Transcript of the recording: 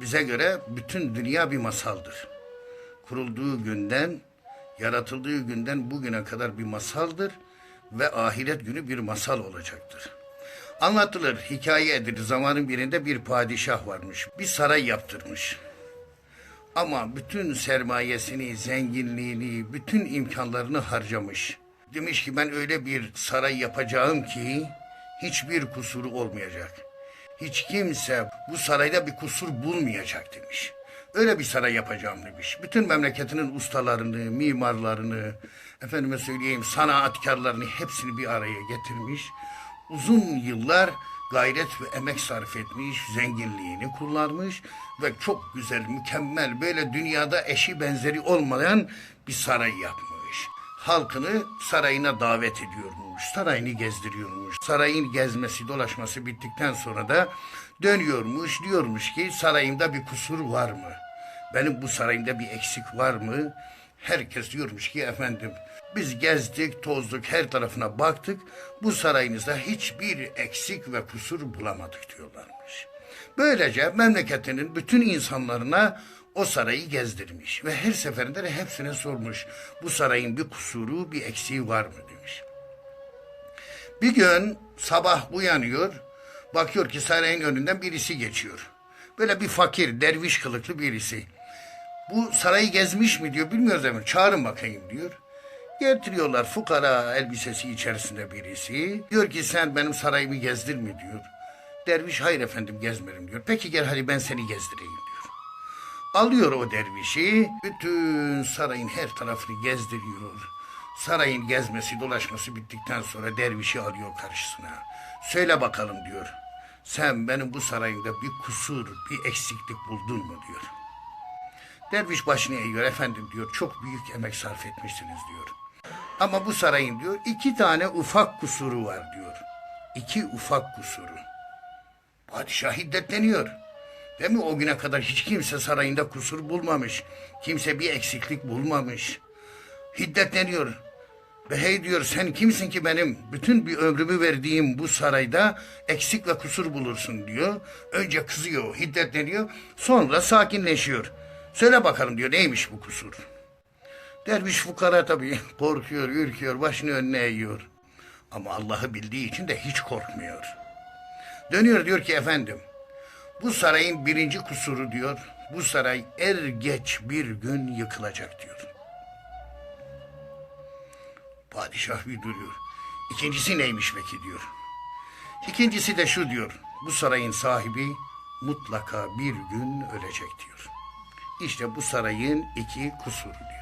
bize göre bütün dünya bir masaldır. Kurulduğu günden, yaratıldığı günden bugüne kadar bir masaldır ve ahiret günü bir masal olacaktır. Anlatılır, hikaye edilir. Zamanın birinde bir padişah varmış. Bir saray yaptırmış. Ama bütün sermayesini, zenginliğini, bütün imkanlarını harcamış. Demiş ki ben öyle bir saray yapacağım ki hiçbir kusuru olmayacak. Hiç kimse bu sarayda bir kusur bulmayacak demiş. Öyle bir saray yapacağım demiş. Bütün memleketinin ustalarını, mimarlarını, efendime söyleyeyim sanatkarlarını hepsini bir araya getirmiş. Uzun yıllar gayret ve emek sarf etmiş, zenginliğini kullanmış ve çok güzel, mükemmel, böyle dünyada eşi benzeri olmayan bir saray yapmış. Halkını sarayına davet ediyormuş, sarayını gezdiriyormuş. Sarayın gezmesi, dolaşması bittikten sonra da dönüyormuş, diyormuş ki sarayımda bir kusur var mı? Benim bu sarayımda bir eksik var mı? Herkes diyormuş ki efendim biz gezdik, tozduk, her tarafına baktık. Bu sarayınızda hiçbir eksik ve kusur bulamadık diyorlarmış. Böylece memleketinin bütün insanlarına o sarayı gezdirmiş ve her seferinde de hepsine sormuş. Bu sarayın bir kusuru, bir eksiği var mı demiş. Bir gün sabah uyanıyor, bakıyor ki sarayın önünden birisi geçiyor. Böyle bir fakir, derviş kılıklı birisi. Bu sarayı gezmiş mi diyor, bilmiyoruz ama çağırın bakayım diyor. Getiriyorlar fukara elbisesi içerisinde birisi. Diyor ki sen benim sarayımı gezdir mi diyor. Derviş hayır efendim gezmerim diyor. Peki gel hadi ben seni gezdireyim. Alıyor o dervişi, bütün sarayın her tarafını gezdiriyor. Sarayın gezmesi, dolaşması bittikten sonra dervişi alıyor karşısına. Söyle bakalım diyor. Sen benim bu sarayımda bir kusur, bir eksiklik buldun mu diyor. Derviş başını eğiyor efendim diyor. Çok büyük emek sarf etmişsiniz diyor. Ama bu sarayın diyor iki tane ufak kusuru var diyor. İki ufak kusuru. Padişah hiddetleniyor. Değil mi? O güne kadar hiç kimse sarayında kusur bulmamış. Kimse bir eksiklik bulmamış. Hiddetleniyor. Ve hey diyor sen kimsin ki benim bütün bir ömrümü verdiğim bu sarayda eksik ve kusur bulursun diyor. Önce kızıyor, hiddetleniyor. Sonra sakinleşiyor. Söyle bakalım diyor neymiş bu kusur? Derviş fukara tabii korkuyor, ürküyor, başını önüne eğiyor. Ama Allah'ı bildiği için de hiç korkmuyor. Dönüyor diyor ki efendim bu sarayın birinci kusuru diyor bu saray er geç bir gün yıkılacak diyor. Padişah bir duruyor. İkincisi neymiş peki diyor. İkincisi de şu diyor. Bu sarayın sahibi mutlaka bir gün ölecek diyor. İşte bu sarayın iki kusuru diyor.